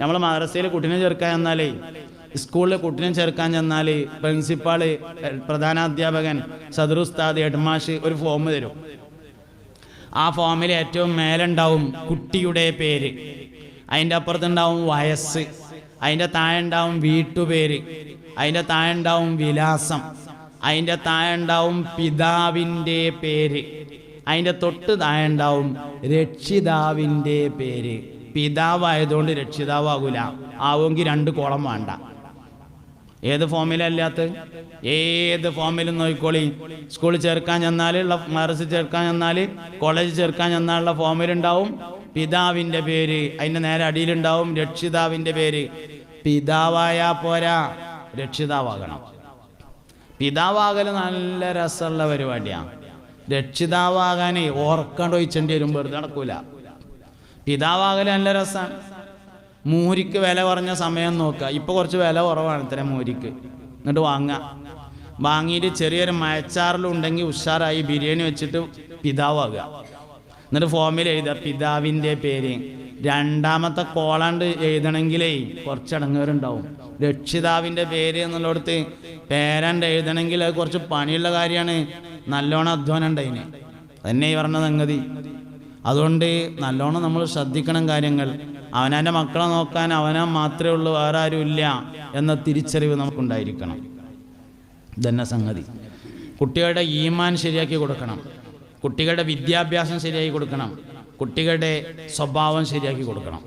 നമ്മൾ മദ്രസയിൽ കുട്ടിനെ ചേർക്കാൻ ചെന്നാലേ സ്കൂളിലെ കുട്ടിനെ ചേർക്കാൻ ചെന്നാൽ പ്രിൻസിപ്പാൾ പ്രധാനാധ്യാപകൻ സദറുസ്താദ് ഹെഡ്മാഷ് ഒരു ഫോം തരും. ആ ഫോമിൽ ഏറ്റവും മേലുണ്ടാവും കുട്ടിയുടെ പേര്. അതിന്റെ അപ്പുറത്തുണ്ടാവും വയസ്സ്. അതിന്റെ താഴെ ഉണ്ടാവും വീട്ടുപേര്. അതിന്റെ താഴെ ഉണ്ടാവും വിലാസം. അതിന്റെ താഴെ ഉണ്ടാവും പിതാവിന്റെ പേര്. അതിന്റെ തൊട്ട് താഴെ ഉണ്ടാവും രക്ഷിതാവിന്റെ പേര്. പിതാവായതുകൊണ്ട് രക്ഷിതാവാകൂല. ആവുമെങ്കിൽ രണ്ട് കോളം വേണ്ട. ഏത് ഫോമിലല്ലാത്ത? ഏത് ഫോമിലും നോക്കിക്കോളി. സ്കൂളിൽ ചേർക്കാൻ ചെന്നാൽ മദ്രസ ചേർക്കാൻ ചെന്നാൽ കോളേജ് ചേർക്കാൻ ചെന്നാലുള്ള ഫോമിലുണ്ടാവും പിതാവിന്റെ പേര് അതിന്റെ നേരെ അടിയിലുണ്ടാവും രക്ഷിതാവിന്റെ പേര്. പിതാവായാ പോരാ രക്ഷിതാവാകണം. പിതാവാകൽ നല്ല രസമുള്ള പരിപാടിയാണ് രക്ഷിതാവാകാൻ ഓർക്കാണ്ട് ഒഴിച്ചേണ്ടി വരും. വെറുതെ നടക്കൂല. പിതാവാകൽ നല്ല രസമാണ് മൂരിക്ക് വില കുറഞ്ഞ സമയം നോക്കുക ഇപ്പൊ കുറച്ച് വില കുറവാണ് ഇത്തരം മൂരിക്ക്. എന്നിട്ട് വാങ്ങുക വാങ്ങിയിട്ട് ചെറിയൊരു മയച്ചാറിലുണ്ടെങ്കിൽ ഉഷാറായി ബിരിയാണി വെച്ചിട്ട് പിതാവാകുക എന്നിട്ട് ഫോമിൽ എഴുതുക പിതാവിന്റെ പേര്. രണ്ടാമത്തെ കോളാണ്ട് എഴുതണമെങ്കിലേ കുറച്ച് അടങ്ങേറുണ്ടാവും രക്ഷിതാവിന്റെ പേര് എന്നുള്ളടത്ത് പേരണ്ട് എഴുതണമെങ്കിൽ അത് കുറച്ച് പണിയുള്ള കാര്യമാണ് നല്ലോണം അധ്വാനം ഉണ്ടായിന്. തന്നെ ഈ പറഞ്ഞ സംഗതി. അതുകൊണ്ട് നല്ലോണം നമ്മൾ ശ്രദ്ധിക്കണം കാര്യങ്ങൾ. അവനവന്റെ മക്കളെ നോക്കാൻ അവനെ മാത്രമേ ഉള്ളൂ വേറെ ആരും ഇല്ല എന്ന തിരിച്ചറിവ് നമുക്കുണ്ടായിരിക്കണം. ഇതന്നെ സംഗതി. കുട്ടികളുടെ ഈമാൻ ശരിയാക്കി കൊടുക്കണം. കുട്ടികളുടെ വിദ്യാഭ്യാസം ശരിയാക്കി കൊടുക്കണം. കുട്ടികളുടെ സ്വഭാവം ശരിയാക്കി കൊടുക്കണം.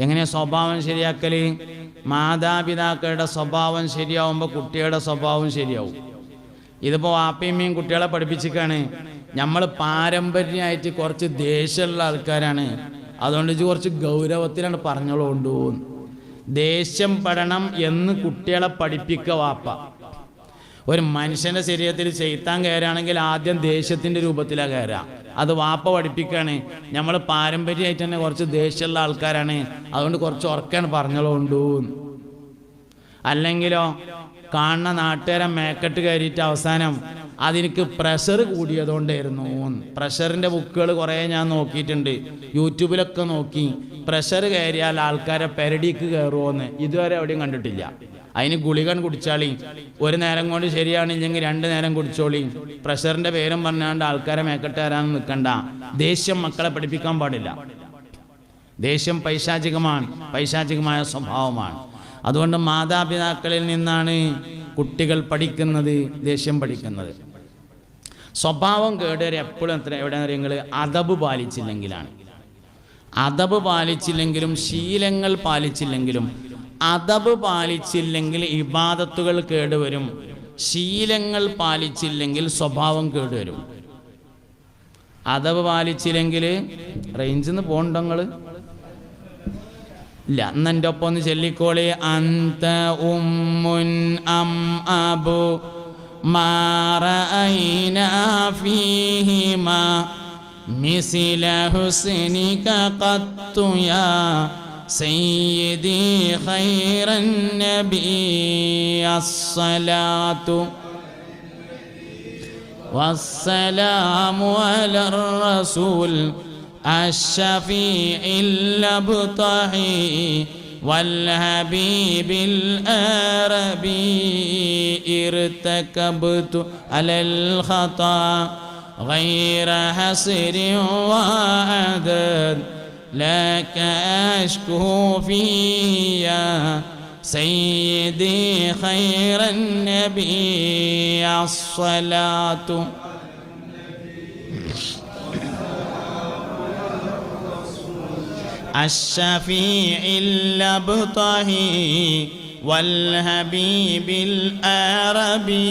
എങ്ങനെയാ സ്വഭാവം ശരിയാക്കൽ മാതാപിതാക്കളുടെ സ്വഭാവം ശരിയാവുമ്പോൾ കുട്ടികളുടെ സ്വഭാവം ശരിയാവും. ഇതിപ്പോൾ വാപ്പയമ്മയും കുട്ടികളെ പഠിപ്പിച്ചിക്കാണ്. നമ്മൾ പാരമ്പര്യമായിട്ട് കുറച്ച് ദേഷ്യമുള്ള ആൾക്കാരാണ്. അതുകൊണ്ട് കുറച്ച് ഗൗരവത്തിലാണ് പറഞ്ഞോളൂ ദേഷ്യം പെടണം എന്ന് കുട്ടികളെ പഠിപ്പിക്കുക വാപ്പ. ഒരു മനുഷ്യന്റെ ശരീരത്തിൽ ചെയ്ത്താൻ കയറുകയാണെങ്കിൽ ആദ്യം ദേഷ്യത്തിന്റെ രൂപത്തിലാണ് കയറുക. അത് വാപ്പ പഠിപ്പിക്കുകയാണ് നമ്മൾ പാരമ്പര്യമായിട്ട് തന്നെ കുറച്ച് ദേഷ്യമുള്ള ആൾക്കാരാണ്. അതുകൊണ്ട് കുറച്ച് ഉറക്കാണ് പറഞ്ഞോളൂ അല്ലെങ്കിലോ കാണുന്ന നാട്ടുകാരെ മേക്കെട്ട് കയറിയിട്ട് അവസാനം അതിനിക്ക് പ്രഷർ കൂടിയതുകൊണ്ടായിരുന്നു. പ്രഷറിന്റെ ബുക്കുകൾ കുറേ ഞാൻ നോക്കിയിട്ടുണ്ട്. യൂട്യൂബിലൊക്കെ നോക്കി. പ്രഷർ കയറിയാൽ ആൾക്കാരെ പെരടിക്ക് കയറുമോന്ന് ഇതുവരെ എവിടെയും കണ്ടിട്ടില്ല. അതിന് ഗുളികൻ കുടിച്ചാളി. ഒരു നേരം കൊണ്ട് ശരിയാണില്ലെങ്കിൽ രണ്ട് നേരം കുടിച്ചോളി. പ്രഷറിന്റെ പേരും പറഞ്ഞാണ്ട് ആൾക്കാരെ മേക്കെട്ട് കയറാൻ നിൽക്കണ്ട. ദേഷ്യം മക്കളെ പഠിപ്പിക്കാൻ പാടില്ല. ദേഷ്യം പൈശാചികമാണ്. പൈശാചികമായ സ്വഭാവമാണ്. അതുകൊണ്ട് മാതാപിതാക്കളിൽ നിന്നാണ് കുട്ടികൾ പഠിക്കുന്നത് ദേഷ്യം പഠിക്കുന്നത്. സ്വഭാവം കേടുവരെ എപ്പോഴും എത്ര എവിടെ നിങ്ങൾ അതബ് പാലിച്ചില്ലെങ്കിലാണ്. അതബ് പാലിച്ചില്ലെങ്കിലും ശീലങ്ങൾ പാലിച്ചില്ലെങ്കിലും അതബ് പാലിച്ചില്ലെങ്കിൽ ഇബാദത്തുകൾ കേടുവരും. ശീലങ്ങൾ പാലിച്ചില്ലെങ്കിൽ സ്വഭാവം കേടുവരും. അതബ് പാലിച്ചില്ലെങ്കിൽ റേഞ്ചിൽ നിന്ന് പോകണ്ടോ ഇല്ല അന്ന് എൻ്റെ ഒപ്പം ഒന്ന് ചൊല്ലിക്കോളി അന്ത ഉമ്മുൻ അം അബു മാറൈന ഫീഹിമ മിസില ഹുസ്നിക ഖത്തു യാ സയ്യിദി ഖൈറൻ നബി അസ്സലാത്തു والسلام على الرسول الشفيع الأبطحي والحبيب الأربي ارتكبت على الخطأ غير حسر وعدد لك أشكو فيا سيدي خير النبي الصلاة الشفيع الأبطحي والحبيب الأربي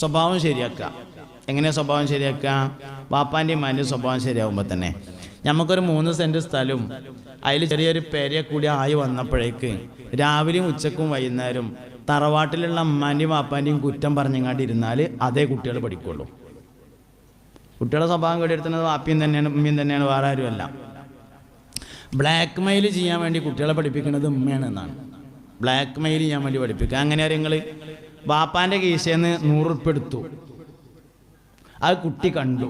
സ്വഭാവം ശരിയാക്കുക എങ്ങനെ സ്വഭാവം ശരിയാക്കുക വാപ്പാൻ്റെയും മാൻ്റെയും സ്വഭാവം ശരിയാകുമ്പോൾ തന്നെ നമുക്കൊരു മൂന്ന് സെൻറ്റ് സ്ഥലവും അതിൽ ചെറിയൊരു പേരെ കൂടി ആയി വന്നപ്പോഴേക്ക് രാവിലെയും ഉച്ചക്കും വൈകുന്നേരം തറവാട്ടിലുള്ള അമ്മാൻ്റെയും വാപ്പാൻ്റെയും കുറ്റം പറഞ്ഞങ്ങാണ്ട് ഇരുന്നാൽ അതേ കുട്ടികൾ പഠിക്കുള്ളൂ കുട്ടികളുടെ സ്വഭാവം കേടെടുത്തുന്നത് വാപ്പിയും തന്നെയാണ് ഉമ്മയും തന്നെയാണ് വേറെ ആരുമല്ല. ബ്ലാക്ക് മെയിൽ ചെയ്യാൻ വേണ്ടി കുട്ടികളെ പഠിപ്പിക്കുന്നത് ഉമ്മയാണ് എന്നാണ്. ബ്ലാക്ക് മെയിൽ ചെയ്യാൻ വേണ്ടി പഠിപ്പിക്കുക. അങ്ങനെ നിങ്ങൾ വാപ്പാന്റെ കീശയിൽ നൂറുപ്പെടുത്തു അത് കുട്ടി കണ്ടു.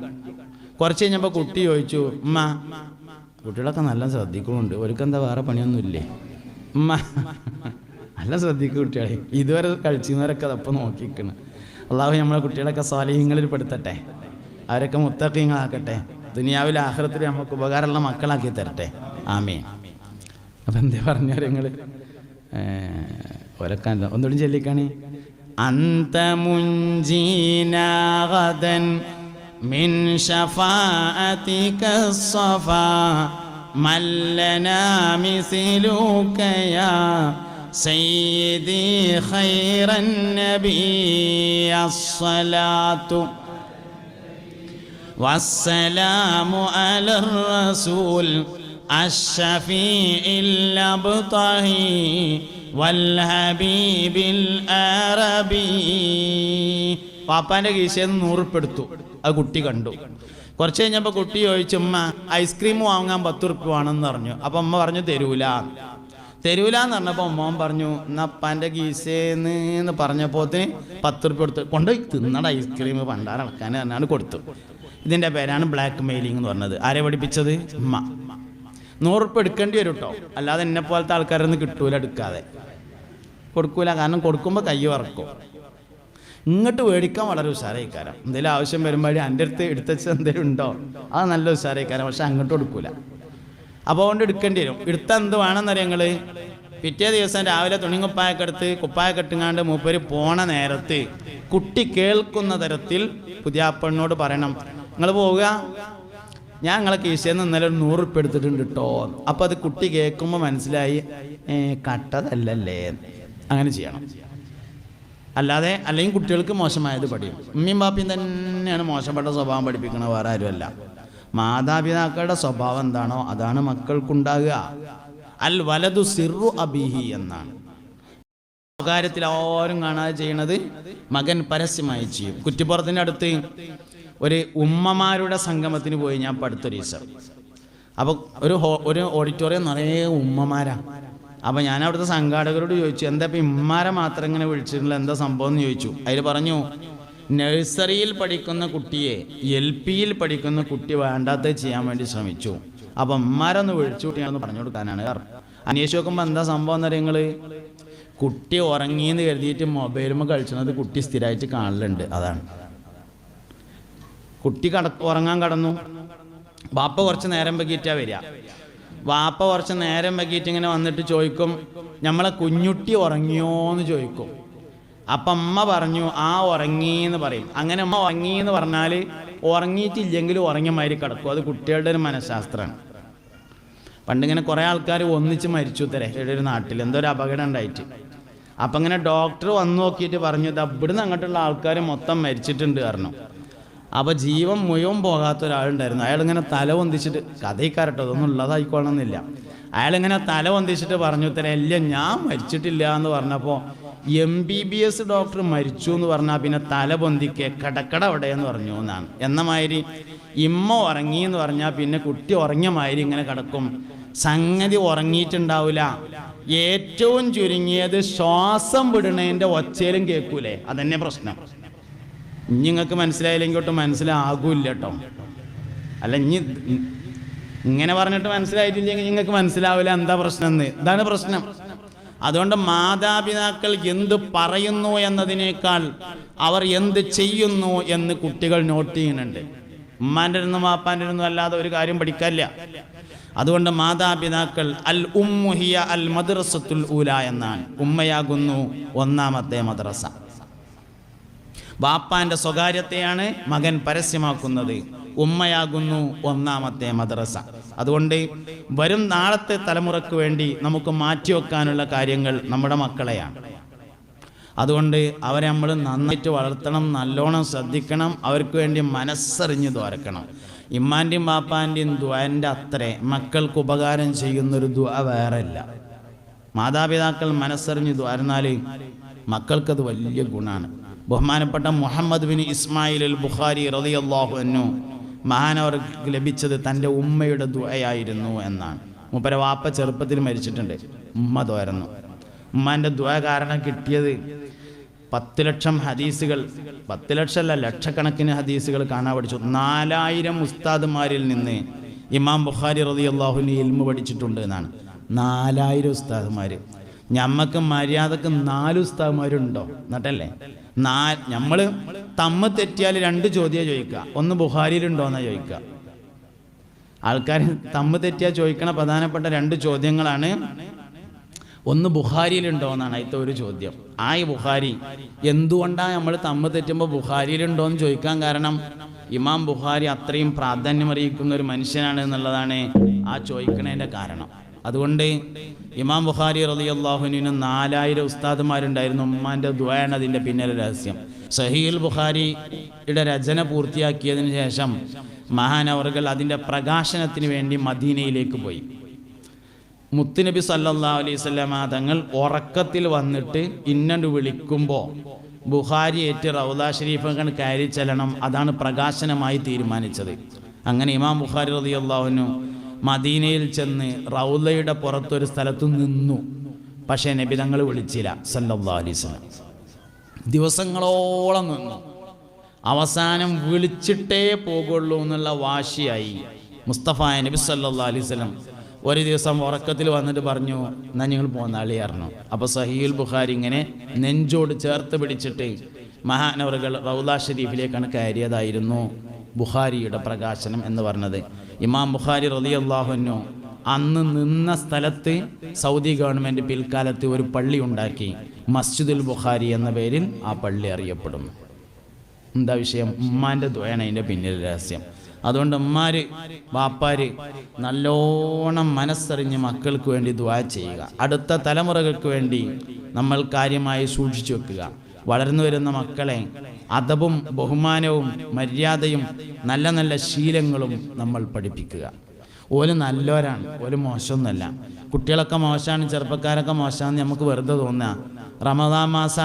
കുറച്ച് കഴിഞ്ഞപ്പോൾ കുട്ടി ചോദിച്ചു ഉമ്മ കുട്ടികളൊക്കെ നല്ല ശ്രദ്ധിക്കുന്നുണ്ട്. അവർക്ക് എന്താ വേറെ പണിയൊന്നുമില്ലേ? ഉമ്മ നല്ല ശ്രദ്ധിക്കും കുട്ടികളെ. ഇതുവരെ കഴിച്ചുന്നവരൊക്കെ അതപ്പം നോക്കിക്കണം. അള്ളാഹു നമ്മളെ കുട്ടികളൊക്കെ സ്വാലഹ്യങ്ങളിൽ പെടുത്തട്ടെ. അവരൊക്കെ മുത്തക്കിങ്ങളാക്കട്ടെ ദുനിയാവിലെ ആഹ്റത്തിൽ നമുക്ക് ഉപകാരമുള്ള മക്കളാക്കി തരട്ടെ ആമേ അപ്പം എന്താ പറഞ്ഞാൽ നിങ്ങൾ ഒരൊക്കെ ഒന്നുകൂടി ചൊല്ലിക്കാണി അന്ത മുഞ്ചീനാഗതൻ മിൻ ഷഫാഅതിക الصفا من لنا مثلك يا سيدي خير النبي الصلاة والسلام على الرسول الشفيع الأبطهي والحبيب العربي പാപ്പാൻ്റെ കീശയിൽ നിന്ന് നൂറുപ്പെടുത്തു അത് കുട്ടി കണ്ടു കുറച്ച് കഴിഞ്ഞപ്പോൾ കുട്ടി ചോദിച്ചുമ്മ ഐസ്ക്രീം വാങ്ങാൻ പത്ത് ഉറുപ്പ് വേണമെന്ന് പറഞ്ഞു അപ്പം അമ്മ പറഞ്ഞു തരൂല തരൂല എന്ന് പറഞ്ഞപ്പോൾ അമ്മോൻ പറഞ്ഞു എന്നാ അപ്പാൻ്റെ കീശേന്ന് എന്ന് പറഞ്ഞപ്പോത്തിന് പത്ത് ഉറുപ്പ് കൊടുത്തു കൊണ്ടുപോയി തിന്നട ഐസ്ക്രീം പണ്ടാറടക്കാൻ പറഞ്ഞാണ് കൊടുത്തു ഇതിന്റെ പേരാണ് ബ്ലാക്ക് മെയിലിംഗ് എന്ന് പറഞ്ഞത്. ആരെ പഠിപ്പിച്ചത്? ഉമ്മ. നൂറുപ്പ് എടുക്കേണ്ടി വരും കേട്ടോ അല്ലാതെ എന്നെ പോലത്തെ ആൾക്കാരൊന്നും കിട്ടൂല എടുക്കാതെ. കൊടുക്കൂല. കാരണം കൊടുക്കുമ്പോൾ കൈ വറക്കും. ഇങ്ങോട്ട് മേടിക്കാൻ വളരെ ഉഷാറായിക്കാരം. എന്തെങ്കിലും ആവശ്യം വരുമ്പോൾ എന്റെ അടുത്ത് എടുത്തച്ച് എന്തെങ്കിലും ഉണ്ടോ? അത് നല്ല ഉഷാറായിക്കാരം. പക്ഷെ അങ്ങോട്ട് കൊടുക്കൂല. അപ്പോൾ അതുകൊണ്ട് എടുക്കേണ്ടി വരും. എടുത്ത എന്ത് വേണമെന്നറിയാം നിങ്ങൾ പിറ്റേ ദിവസം രാവിലെ തുണി കുപ്പായൊക്കെ എടുത്ത് കുപ്പായൊക്കെ ഇട്ടുങ്ങാണ്ട് മൂപ്പര് പോണ നേരത്ത് കുട്ടി കേൾക്കുന്ന തരത്തിൽ പുതിയ പെണ്ണോട് പറയണം. നിങ്ങൾ പോവുക? ഞാൻ നിങ്ങളെ കീശയിൽ നിന്ന് ഇന്നലെ ഒരു നൂറ് ഉപ്പ് എടുത്തിട്ടുണ്ട് കേട്ടോ അപ്പോൾ അത് കുട്ടി കേൾക്കുമ്പോൾ മനസ്സിലായി കട്ടതല്ലല്ലേ? അങ്ങനെ ചെയ്യണം. അല്ലാതെ അല്ലെങ്കിൽ കുട്ടികൾക്ക് മോശമായത് പഠിക്കും ഉമ്മയും ബാപ്പയും തന്നെയാണ് മോശപ്പെട്ട സ്വഭാവം പഠിപ്പിക്കുന്നത് വേറെ ആരുമല്ല. മാതാപിതാക്കളുടെ സ്വഭാവം എന്താണോ അതാണ് മക്കൾക്കുണ്ടാകുക. അൽ വലതു സിറു അബിഹി എന്നാണ്. സ്വകാര്യത്തിൽ ആരും കാണാതെ ചെയ്യണത് മകൻ പരസ്യമായി ചെയ്യും. കുറ്റിപ്പുറത്തിന്റെ അടുത്ത് ഒരു ഉമ്മമാരുടെ സംഗമത്തിന് പോയി ഞാൻ പഠിത്തൊരു ദിവസം. അപ്പോൾ ഒരു ഒരു ഓഡിറ്റോറിയം നിറയെ ഉമ്മമാരാ. അപ്പോൾ ഞാൻ അവിടുത്തെ സംഘാടകരോട് ചോദിച്ചു എന്താ ഇപ്പം ഇമ്മാരെ മാത്രം ഇങ്ങനെ വിളിച്ചിട്ടുള്ള എന്താ സംഭവം? എന്ന് ചോദിച്ചു. അതിൽ പറഞ്ഞു നഴ്സറിയിൽ പഠിക്കുന്ന കുട്ടിയെ എൽ പിയിൽ പഠിക്കുന്ന കുട്ടി വേണ്ടാത്ത ചെയ്യാൻ വേണ്ടി ശ്രമിച്ചു. അപ്പം അമ്മാരൊന്ന് വിളിച്ചു കുട്ടിയാണെന്ന് പറഞ്ഞു കൊടുക്കാനാണ് കാരണം അന്വേഷിച്ച് നോക്കുമ്പോൾ എന്താ സംഭവം എന്നറിയ നിങ്ങൾ കുട്ടി ഉറങ്ങിയെന്ന് കരുതിയിട്ട് മൊബൈലുമ്പോൾ കളിച്ചത് കുട്ടി സ്ഥിരമായിട്ട് കാണലുണ്ട്. അതാണ്. കുട്ടി കട ഉറങ്ങാൻ കടന്നു. വാപ്പ കുറച്ച് നേരം വൈകിട്ടാ വരിക. വാപ്പ കുറച്ച് നേരം വൈകിട്ട് ഇങ്ങനെ വന്നിട്ട് ചോദിക്കും നമ്മളെ കുഞ്ഞുട്ടി ഉറങ്ങിയോന്ന് ചോദിക്കും. അപ്പം അമ്മ പറഞ്ഞു ആ ഉറങ്ങി എന്ന് പറയും. അങ്ങനെ അമ്മ ഉറങ്ങി എന്ന് പറഞ്ഞാൽ ഉറങ്ങിയിട്ടില്ലെങ്കിലും ഉറങ്ങിയ മാതിരി കിടക്കും. അത് കുട്ടികളുടെ ഒരു മനഃശാസ്ത്രമാണ് പണ്ടിങ്ങനെ കുറേ ആൾക്കാർ ഒന്നിച്ച് മരിച്ചു തരേ ഒരു നാട്ടിൽ എന്തോ ഒരു അപകടം ഉണ്ടായിട്ട്. അപ്പം ഇങ്ങനെ ഡോക്ടർ വന്നു നോക്കിയിട്ട് പറഞ്ഞു "ദാ ഇവിടുന്ന് അങ്ങോട്ടുള്ള ആൾക്കാർ മൊത്തം മരിച്ചിട്ടുണ്ട് പറഞ്ഞു. അപ്പോൾ ജീവൻ മുഴുവൻ പോകാത്ത ഒരാളുണ്ടായിരുന്നു. അയാളിങ്ങനെ തല വന്ദിച്ചിട്ട് കഥയിക്കാരട്ടോ അതൊന്നും ഉള്ളതായിക്കോളണമെന്നില്ല. അയാളിങ്ങനെ തല വന്ദിച്ചിട്ട് പറഞ്ഞു തരാം ഇല്ല ഞാൻ മരിച്ചിട്ടില്ല എന്ന് പറഞ്ഞപ്പോൾ M B B S doctor മരിച്ചു എന്ന് പറഞ്ഞാൽ പിന്നെ തല പൊന്തിക്കെ കടക്കട അവിടെ എന്ന് പറഞ്ഞു എന്നാണ്. എന്ന മാതിരി ഇമ്മ ഉറങ്ങി എന്ന് പറഞ്ഞാൽ പിന്നെ കുട്ടി ഉറങ്ങിയ മാതിരി ഇങ്ങനെ കിടക്കും. സംഗതി ഉറങ്ങിയിട്ടുണ്ടാവില്ല ഏറ്റവും ചുരുങ്ങിയത് ശ്വാസം വിടണേന്റെ ഒച്ചയിലും കേൾക്കൂലേ? അതന്നെ പ്രശ്നം. നിങ്ങൾക്ക് മനസ്സിലായില്ലെങ്കിൽ ഒട്ടും മനസ്സിലാകൂല്ല കേട്ടോ അല്ല ഇനി ഇങ്ങനെ പറഞ്ഞിട്ട് മനസ്സിലായിട്ടില്ലെങ്കിൽ നിങ്ങൾക്ക് മനസ്സിലാവില്ല എന്താ പ്രശ്നം എന്ന് ഇതാണ് പ്രശ്നം. അതുകൊണ്ട് മാതാപിതാക്കൾ എന്ത് പറയുന്നു എന്നതിനേക്കാൾ അവർ എന്ത് ചെയ്യുന്നു എന്ന് കുട്ടികൾ നോട്ട് ചെയ്യുന്നുണ്ട്. ഉമ്മാന്റെ നിന്നും വാപ്പാന്റെ നിന്നും അല്ലാതെ ഒരു കാര്യം പഠിക്കാനില്ല. അതുകൊണ്ട് മാതാപിതാക്കൾ അൽ ഉമ്മുഹിയ അൽ മദ്രസത്തുൽ ഊല എന്നാണ്. ഉമ്മയാകുന്നു ഒന്നാമത്തെ മദ്രസ. ബാപ്പാന്റെ സ്വകാര്യത്തെയാണ് മകൻ പരസ്യമാക്കുന്നത്. ഉമ്മയാകുന്നു ഒന്നാമത്തെ മദ്രസ. അതുകൊണ്ട് വരും നാളത്തെ തലമുറയ്ക്ക് വേണ്ടി നമുക്ക് മാറ്റിവെക്കാനുള്ള കാര്യങ്ങൾ നമ്മുടെ മക്കളെയാണ്. അതുകൊണ്ട് അവരെ നമ്മൾ നന്നായിട്ട് വളർത്തണം നല്ലോണം ശ്രദ്ധിക്കണം അവർക്ക് വേണ്ടി മനസ്സറിഞ്ഞ് ദ്വാരക്കണം. ഇമ്മാന്റെയും ബാപ്പാന്റെയും ദ്വാന്റെ അത്രേ മക്കൾക്ക് ഉപകാരം ചെയ്യുന്നൊരു ദ്വ വേറെ ഇല്ല മാതാപിതാക്കൾ മനസ്സറിഞ്ഞ് ദ്വാരന്നാൽ മക്കൾക്കത് വലിയ ഗുണമാണ് ബഹുമാനപ്പെട്ട Muhammad bin Ismail al Bukhari റതി റളിയല്ലാഹു അൻഹു. മഹാനവർക്ക് ലഭിച്ചത് തന്റെ ഉമ്മയുടെ ദ്വയായിരുന്നു എന്നാണ്. മുപ്പരെ വാപ്പ ചെറുപ്പത്തിൽ മരിച്ചിട്ടുണ്ട്. ഉമ്മ തോരുന്നു ഉമ്മാന്റെ ദ്വ കാരണം കിട്ടിയത് പത്ത് ലക്ഷം ഹദീസുകൾ പത്ത് ലക്ഷമല്ല ലക്ഷക്കണക്കിന് ഹദീസുകൾ കാണാൻ പഠിച്ചു. നാലായിരം ഉസ്താദുമാരിൽ നിന്ന് ഇമാം ബുഖാരി റതി അള്ളാഹുവിന് ഇൽമ പഠിച്ചിട്ടുണ്ട് എന്നാണ്. നാലായിരം ഉസ്താദുമാർ ഞമ്മക്ക് മര്യാദയ്ക്ക് നാല് ഉസ്താദുമാരുണ്ടോ? എന്നിട്ടല്ലേ? നാ നമ്മൾ തമ്മ തെറ്റിയാൽ രണ്ട് ചോദ്യം ചോദിക്കുക ഒന്ന് ബുഹാരിയിലുണ്ടോ എന്നാ ചോദിക്കുക ആൾക്കാർ തമ്മ തെറ്റിയാൽ ചോദിക്കണ പ്രധാനപ്പെട്ട രണ്ട് ചോദ്യങ്ങളാണ്. ഒന്ന് ബുഹാരിയിലുണ്ടോ എന്നാണ് അതിലത്തെ ഒരു ചോദ്യം. ആ ഈ ബുഹാരി എന്തുകൊണ്ടാണ് നമ്മൾ തമ്മ തെറ്റുമ്പോൾ ബുഹാരിയിലുണ്ടോ എന്ന് ചോദിക്കാൻ കാരണം ഇമാം ബുഹാരി അത്രയും പ്രാധാന്യമറിയിക്കുന്ന ഒരു മനുഷ്യനാണ് എന്നുള്ളതാണ് ആ ചോദിക്കണതിന്റെ കാരണം. അതുകൊണ്ട് ഇമാം ബുഖാരി റളിയല്ലാഹുവിന് നാലായിരം ഉസ്താദുമാരുണ്ടായിരുന്നു. ഉമ്മാന്റെ ദ്വയാണ് അതിന്റെ പിന്നിലെ രഹസ്യം. സഹീൽ ബുഖാരിയുടെ രചന പൂർത്തിയാക്കിയതിന് ശേഷം മഹാനവറുകൾ അതിന്റെ പ്രകാശനത്തിന് വേണ്ടി മദീനയിലേക്ക് പോയി. മുത്തുനബി സല്ലാ അലൈഹി സ്വലാമ തങ്ങൾ ഉറക്കത്തിൽ വന്നിട്ട് ഇന്നണ്ട് വിളിക്കുമ്പോൾ ബുഹാരി ഏറ്റ് റൗദ ഷരീഫങ്ങൾ കയറി ചെല്ലണം. അതാണ് പ്രകാശനമായി തീരുമാനിച്ചത്. അങ്ങനെ ഇമാം ബുഖാരി റളിയല്ലാഹുവിനു മദീനയിൽ ചെന്ന് റൗലയുടെ പുറത്തൊരു സ്ഥലത്ത് നിന്നു. പക്ഷേ നബി തങ്ങൾ വിളിച്ചില്ല. സ്വലം ദിവസങ്ങളോളം നിന്നു. അവസാനം വിളിച്ചിട്ടേ പോകുള്ളൂ എന്നുള്ള വാശിയായി. മുസ്തഫ നബി സല്ലാ അലൈവലം ഒരു ദിവസം ഉറക്കത്തിൽ വന്നിട്ട് പറഞ്ഞു എന്നാ നിങ്ങൾ അറിഞ്ഞു അപ്പോൾ സഹീൽ ബുഖാരി ഇങ്ങനെ നെഞ്ചോട് ചേർത്ത് പിടിച്ചിട്ട് മഹാനവറുകൾ റൗല ഷരീഫിലേക്കാണ് കയറിയതായിരുന്നു. ബുഖാരിയുടെ പ്രകാശനം എന്ന് പറഞ്ഞത്. ഇമാം ബുഖാരി അള്ളാഹുനു അന്ന് നിന്ന സ്ഥലത്ത് സൗദി ഗവൺമെന്റ് പിൽക്കാലത്ത് ഒരു പള്ളി ഉണ്ടാക്കി. മസ്ജിദുൽ ബുഖാരി എന്ന പേരിൽ ആ പള്ളി അറിയപ്പെടുന്നു എന്താ വിഷയം? ഉമ്മാന്റെ ദ്വയാണ് അതിന്റെ പിന്നിൽ രഹസ്യം. അതുകൊണ്ട് ഉമ്മാര് ബാപ്പാര് നല്ലോണം മനസ്സറിഞ്ഞ് മക്കൾക്ക് വേണ്ടി ദ്വാ ചെയ്യുക. അടുത്ത തലമുറകൾക്ക് വേണ്ടി നമ്മൾ കാര്യമായി സൂക്ഷിച്ചു വെക്കുക. വളർന്നു വരുന്ന മക്കളെ അതവും ബഹുമാനവും മര്യാദയും നല്ല നല്ല ശീലങ്ങളും നമ്മൾ പഠിപ്പിക്കുക. ഓൽ നല്ലവരാണ് ഓൽ മോശമൊന്നുമല്ല. കുട്ടികളൊക്കെ മോശമാണ് ചെറുപ്പക്കാരൊക്കെ മോശമാണെന്ന് നമുക്ക് വെറുതെ തോന്നുക റമദാൻ മാസം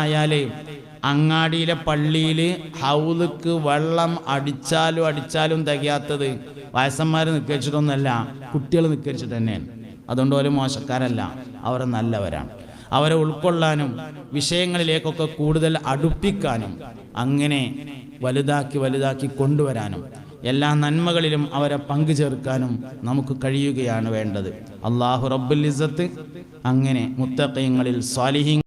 അങ്ങാടിയിലെ പള്ളിയിൽ ഹൗലുക്ക് വെള്ളം അടിച്ചാലും അടിച്ചാലും തികയാത്തത് വയസ്സന്മാർ നിൽക്കരിച്ചിട്ടൊന്നുമല്ല കുട്ടികൾ നിൽക്കരിച്ചിട്ട് തന്നെയാണ്. അതുകൊണ്ട് ഒരു മോശക്കാരല്ല അവർ നല്ലവരാണ്. അവരെ ഉൾക്കൊള്ളാനും വിഷയങ്ങളിലേക്കൊക്കെ കൂടുതൽ അടുപ്പിക്കാനും അങ്ങനെ വലുതാക്കി വലുതാക്കി കൊണ്ടുവരാനും എല്ലാ നന്മകളിലും അവരെ പങ്കു ചേർക്കാനും നമുക്ക് കഴിയുകയാണ് വേണ്ടത്. അള്ളാഹു റബ്ബുൽ ഇസത്ത് അങ്ങനെ മുത്തക്കയങ്ങളിൽ സ്വാലിഹീങ്ങൾ